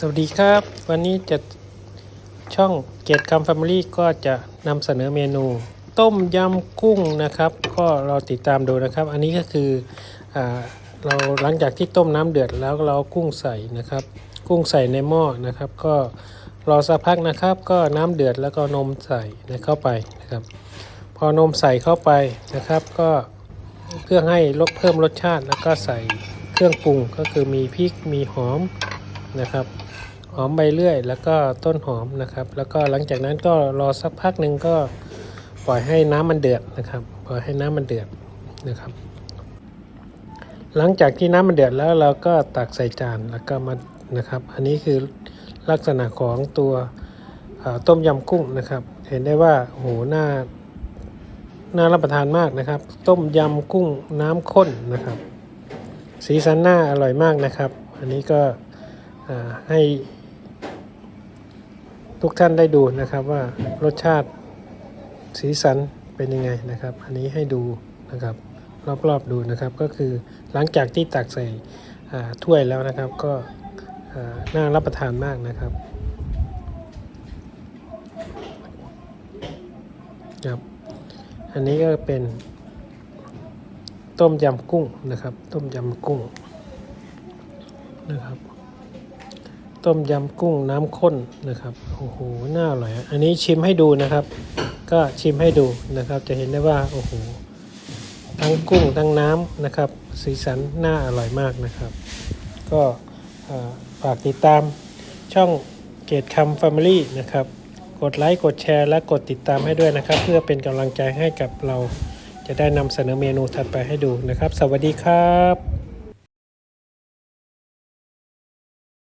สวัสดีครับ วันนี้จะช่องเกียรติคำแฟมิลี่ก็จะนำเสนอเมนู ต้มยำกุ้งนะครับ ก็เราติดตามดูนะครับ อันนี้ก็คืออเราหลังจากที่ต้มน้ำเดือดแล้วเรากุ้งใส่นะครับ กุ้งใส่ในหม้อนะครับ ก็รอสักพักนะครับ ก็น้ำเดือดแล้วก็นมใส่เข้าไปนะครับ พอนมใส่เข้าไปนะครับ ก็เพื่อให้ลดเพิ่มรสชาติแล้วก็ใส่เครื่องปรุงก็คือมีพริกมีหอมนะครับ หอมใบเลื่อย แล้วก็ต้นหอมนะครับ แล้วก็หลังจากนั้นก็รอสักพักหนึ่งก็ปล่อยให้น้ำมันเดือดนะครับ ปล่อยให้น้ำมันเดือดนะครับ หลังจากที่น้ำมันเดือดแล้วเราก็ตักใส่จานแล้วก็มานะครับ อันนี้คือลักษณะของตัวต้มยำกุ้งนะครับ เห็นได้ว่าโอ้โหน่าน่ารับประทานมากนะครับ ต้มยำกุ้งน้ำข้นนะครับ สีสันน่าอร่อยมากนะครับ อันนี้ก็ให้ ทุกท่านได้ดูนะครับว่ารสชาติสีสันเป็นยังไงนะครับ อันนี้ให้ดูนะครับรอบๆดูนะครับก็คือหลังจากที่ตักใส่ถ้วยแล้วนะครับก็น่ารับประทานมากนะครับครับ อันนี้ก็เป็น ต้มยำกุ้งนะครับ ต้มยำกุ้งนะครับ ต้มยำกุ้งน้ำข้นนะครับโอ้โหน่าอร่อยอันนี้ชิมให้ดูนะครับ ก็ชิมให้ดูนะครับ จะเห็นได้ว่าโอ้โหทั้งกุ้งทั้งน้ำนะครับ สีสันน่าอร่อยมากนะครับ ก็ฝากติดตามช่องเกตคำแฟมิลี่นะครับ กดไลค์กดแชร์และกดติดตามให้ด้วยนะครับ เพื่อเป็นกำลังใจให้กับเราจะได้นำเสนอเมนูถัดไปให้ดูนะครับ สวัสดีครับ